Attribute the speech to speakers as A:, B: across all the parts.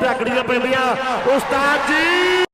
A: ਟੈਕੜੀਆਂ ਪੈਂਦੀਆਂ। ਉਸਤਾਦ ਜੀ।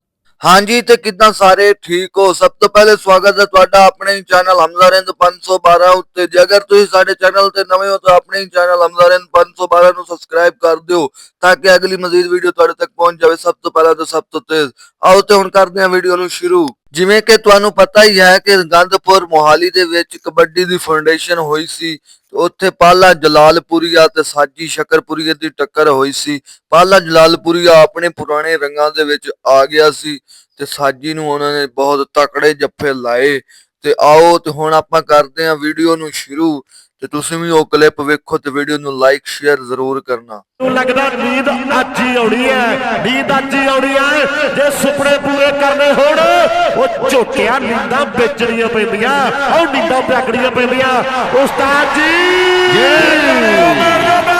B: ਹਾਂਜੀ, ਤੇ ਕਿਦਾਂ ਸਾਰੇ ਠੀਕ ਹੋ? ਸਭ ਤੋਂ ਪਹਿਲੇ ਸਵਾਗਤ ਹੈ ਤੁਹਾਡਾ ਆਪਣੇ ਹੀ ਚੈਨਲ ਹਮਜ਼ਾਰਿੰਦ 512 ਉੱਤੇ। ਜੇ ਅਗਰ ਤੁਸੀਂ ਸਾਡੇ ਚੈਨਲ ਤੇ ਨਵੇਂ ਹੋ, ਤਾਂ ਆਪਣੇ ਹੀ ਚੈਨਲ ਹਮਜ਼ਾਰਿੰਦ 512 ਨੂੰ ਸਬਸਕ੍ਰਾਈਬ ਕਰ ਦਿਓ, ਤਾਂ ਕਿ ਅਗਲੀ ਮਜ਼ੀਦ ਵੀਡੀਓ ਤੁਹਾਡੇ ਤੱਕ ਪਹੁੰਚ ਜਾਵੇ। ਸਭ ਤੋਂ ਪਹਿਲਾਂ ਤੇ ਸਭ ਤੋਂ ਤੇਜ਼। ਆਓ ਤੇ ਹੁਣ ਕਰਦੇ ਹਾਂ ਵੀਡੀਓ ਨੂੰ ਸ਼ੁਰੂ। ਜਿਵੇਂ ਕਿ ਤੁਹਾਨੂੰ ਪਤਾ ਹੀ ਹੈ ਕਿ ਗੰਦਪੁਰ ਮੋਹਾਲੀ ਦੇ ਵਿੱਚ ਕਬੱਡੀ ਦੀ ਫਾਊਂਡੇਸ਼ਨ ਹੋਈ ਸੀ, ਉੱਥੇ ਪਾਲਾ ਜਲਾਲਪੁਰੀਆ ਤੇ ਸਾਜੀ ਸ਼ਕਰਪੁਰੀਆ ਦੀ ਟੱਕਰ ਹੋਈ ਸੀ। ਪਾਲਾ ਜਲਾਲਪੁਰੀਆ ਆਪਣੇ ਪੁਰਾਣੇ ਰੰਗਾਂ ਦੇ ਵਿੱਚ ਆ ਗਿਆ ਸੀ ਤੇ ਸਾਜੀ ਨੂੰ ਉਹਨਾਂ ਨੇ ਬਹੁਤ ਤਕੜੇ ਜੱਫੇ ਲਾਏ। ਤੇ ਆਓ ਤੇ ਹੁਣ ਆਪਾਂ ਕਰਦੇ ਹਾਂ ਵੀਡੀਓ ਨੂੰ ਸ਼ੁਰੂ। ਤੇ ਤੁਸੀਂ ਵੀ ਉਹ ਕਲਿੱਪ ਵੇਖੋ ਤੇ ਵੀਡੀਓ ਨੂੰ ਲਾਈਕ ਸ਼ੇਅਰ ਜ਼ਰੂਰ ਕਰਨਾ।
A: ਨੂੰ ਲੱਗਦਾ ਨੀਂਦ ਅੱਜ ਹੀ ਆਉਣੀ ਹੈ, ਨੀਂਦ ਅੱਜ ਹੀ ਆਉਣੀ ਹੈ। ਜੇ ਸੁਪਨੇ ਪੂਰੇ ਕਰਨੇ ਹੋਣ ਉਹ ਝੋਟਿਆਂ ਨੀਂਦਾਂ ਵੇਚਣੀਆਂ ਪੈਂਦੀਆਂ ਉਹ ਨੀਂਦਾਂ ਟੈਕੜੀਆਂ ਪੈਂਦੀਆਂ। ਉਸਤਾਦ ਜੀ! ਆਓ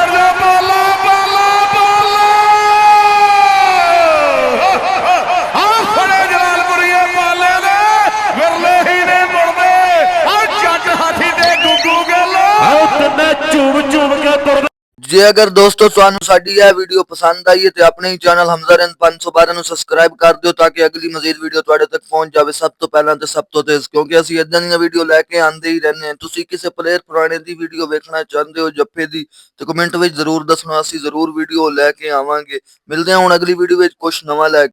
B: ਜੇ ਅਗਰ ਦੋਸਤੋ ਤੁਹਾਨੂੰ ਸਾਡੀ ਇਹ ਵੀਡੀਓ ਪਸੰਦ ਆਈ ਹੈ ਤੇ ਆਪਣੇ ਹੀ ਚੈਨਲ ਹਮਜ਼ਰਨ 512 ਨੂੰ ਸਬਸਕ੍ਰਾਈਬ ਕਰ ਦਿਓ ਤਾਂ ਕਿ ਅਗਲੀ ਮਜ਼ੀਦ ਵੀਡੀਓ ਤੁਹਾਡੇ ਤੱਕ ਪਹੁੰਚ ਜਾਵੇ ਸਭ ਤੋਂ ਪਹਿਲਾਂ ਤੇ ਸਭ ਤੋਂ ਤੇਜ਼, ਕਿਉਂਕਿ ਅਸੀਂ ਇਦਾਂ ਦੀਆਂ ਵੀਡੀਓ ਲੈ ਕੇ ਆਉਂਦੇ ਹੀ ਰਹਿੰਦੇ ਹਾਂ। ਤੁਸੀਂ ਕਿਸੇ ਪਲੇਅਰ ਪੁਰਾਣੇ ਦੀ ਵੀਡੀਓ ਵੇਖਣਾ ਚਾਹੁੰਦੇ ਹੋ, ਜੱਫੇ ਦੀ, ਤੇ ਕਮੈਂਟ ਵਿੱਚ ਜ਼ਰੂਰ ਦੱਸਣਾ, ਅਸੀਂ ਜ਼ਰੂਰ ਵੀਡੀਓ ਲੈ ਕੇ ਆਵਾਂਗੇ। ਮਿਲਦੇ ਹਾਂ ਹੁਣ ਅਗਲੀ ਵੀਡੀਓ ਵਿੱਚ ਕੁਝ ਨਵਾਂ ਲੈ